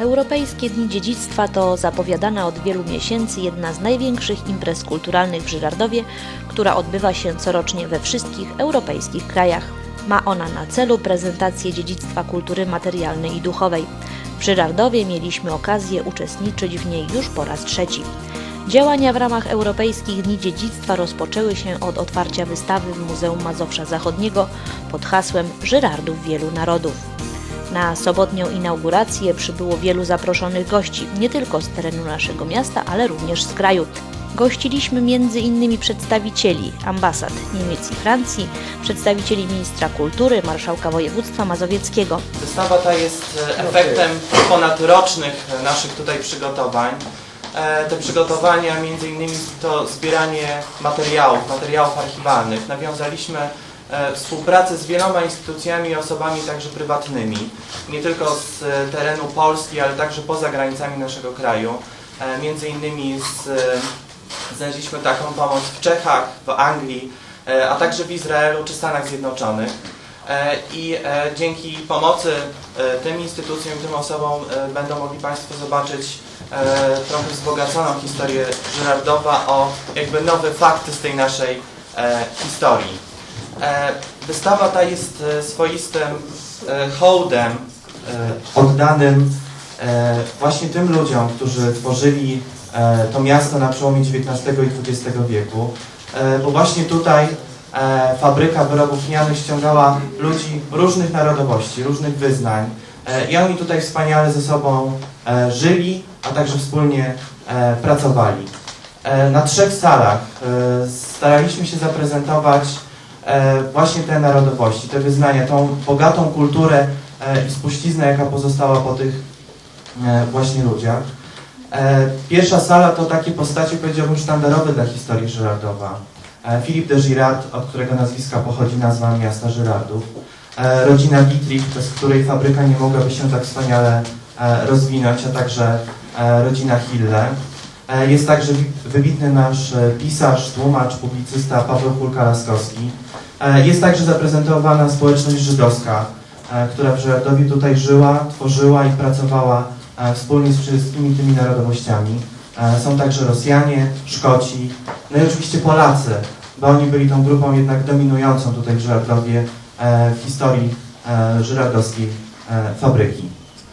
Europejskie Dni Dziedzictwa to zapowiadana od wielu miesięcy jedna z największych imprez kulturalnych w Żyrardowie, która odbywa się corocznie we wszystkich europejskich krajach. Ma ona na celu prezentację dziedzictwa kultury materialnej i duchowej. W Żyrardowie mieliśmy okazję uczestniczyć w niej już po raz trzeci. Działania w ramach Europejskich Dni Dziedzictwa rozpoczęły się od otwarcia wystawy w Muzeum Mazowsza Zachodniego pod hasłem Żyrardów Wielu Narodów. Na sobotnią inaugurację przybyło wielu zaproszonych gości, nie tylko z terenu naszego miasta, ale również z kraju. Gościliśmy m.in. przedstawicieli ambasad Niemiec i Francji, przedstawicieli ministra kultury, marszałka województwa mazowieckiego. Wystawa ta jest e, efektem ponadrocznych e, naszych tutaj przygotowań. E, Te przygotowania innymi to zbieranie materiałów, materiałów archiwalnych. Nawiązaliśmy e, współpracę z wieloma instytucjami i osobami także prywatnymi, nie tylko z e, terenu Polski, ale także poza granicami naszego kraju. E, Między innymi z, znaleźliśmy taką pomoc w Czechach, w Anglii, a także w Izraelu czy Stanach Zjednoczonych. I dzięki pomocy tym instytucjom i tym osobom będą mogli Państwo zobaczyć trochę wzbogaconą historię Żyrardowa o jakby nowe fakty z tej naszej historii. E, Wystawa ta jest e, swoistym e, hołdem oddanym właśnie tym ludziom, którzy tworzyli to miasto na przełomie XIX i XX wieku, bo właśnie tutaj fabryka wyrobów lnianych ściągała ludzi różnych narodowości, różnych wyznań i oni tutaj wspaniale ze sobą żyli, a także wspólnie pracowali. Na trzech salach staraliśmy się zaprezentować właśnie te narodowości, te wyznania, tą bogatą kulturę e, i spuściznę, jaka pozostała po tych e, właśnie ludziach. E, Pierwsza sala to takie postacie, powiedziałbym, sztandarowe dla historii Żyrardowa. E, Philippe de Girard, od którego nazwiska pochodzi nazwa miasta Żyrardów. E, Rodzina Dietrich, bez której fabryka nie mogłaby się tak wspaniale e, rozwinąć, a także e, rodzina Hille. E, Jest także wybitny nasz e, pisarz, tłumacz, publicysta Paweł Kulka-Laskowski. E, Jest także zaprezentowana społeczność żydowska, e, która w Żyrardowie tutaj żyła, tworzyła i pracowała e, wspólnie z wszystkimi tymi narodowościami. Są także Rosjanie, Szkoci, no i oczywiście Polacy, bo oni byli tą grupą jednak dominującą tutaj w Żyrardowie w historii żyrardowskiej fabryki.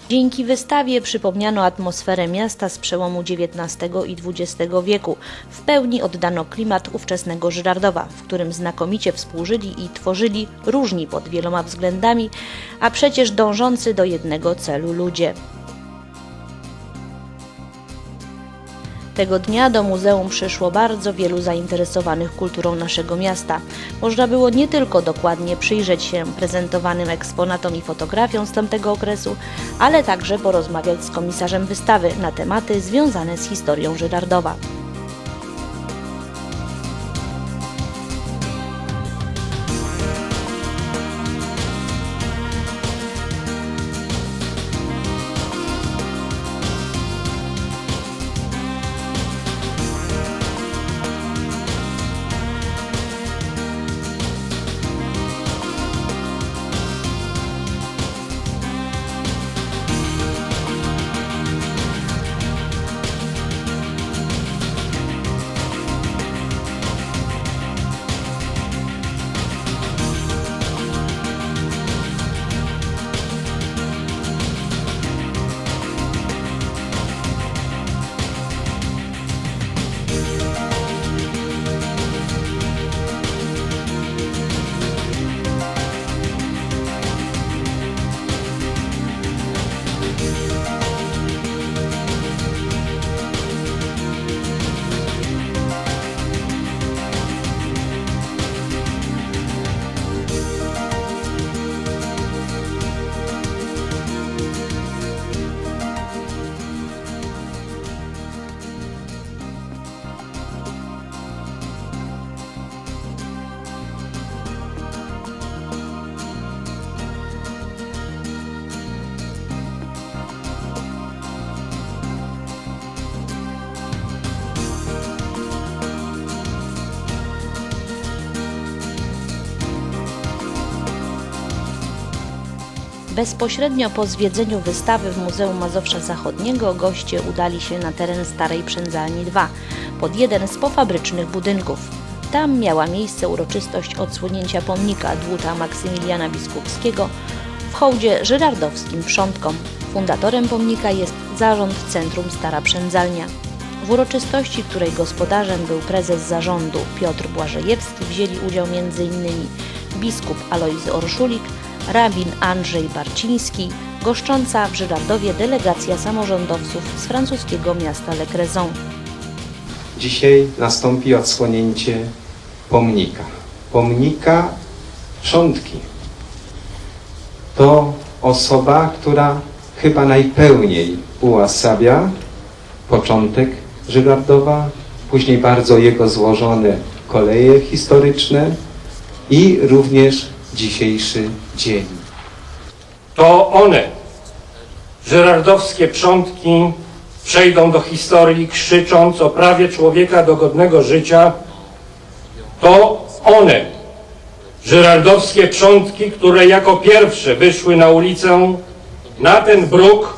Dzięki wystawie przypomniano atmosferę miasta z przełomu XIX i XX wieku. W pełni oddano klimat ówczesnego Żyrardowa, w którym znakomicie współżyli i tworzyli różni pod wieloma względami, a przecież dążący do jednego celu ludzie. Tego dnia do muzeum przyszło bardzo wielu zainteresowanych kulturą naszego miasta. Można było nie tylko dokładnie przyjrzeć się prezentowanym eksponatom i fotografiom z tamtego okresu, ale także porozmawiać z komisarzem wystawy na tematy związane z historią Żyrardowa. Bezpośrednio po zwiedzeniu wystawy w Muzeum Mazowsza Zachodniego goście udali się na teren Starej Przędzalni 2, pod jeden z pofabrycznych budynków. Tam miała miejsce uroczystość odsłonięcia pomnika dłuta Maksymiliana Biskupskiego w hołdzie żyrardowskim przodkom. Fundatorem pomnika jest zarząd Centrum Stara Przędzalnia. W uroczystości, której gospodarzem był prezes zarządu Piotr Błażejewski, wzięli udział m.in. biskup Alojzy Orszulik, rabin Andrzej Barciński, goszcząca w Żyrardowie delegacja samorządowców z francuskiego miasta Le Creuson. Dzisiaj nastąpi odsłonięcie pomnika. Pomnika Przątki. To osoba, która chyba najpełniej ułasawia początek Żygardowa, później bardzo jego złożone koleje historyczne i również dzisiejszy dzień. To one, żerardowskie przątki, przejdą do historii krzycząc o prawie człowieka do godnego życia. To one, żerardowskie przątki, które jako pierwsze wyszły na ulicę, na ten bruk,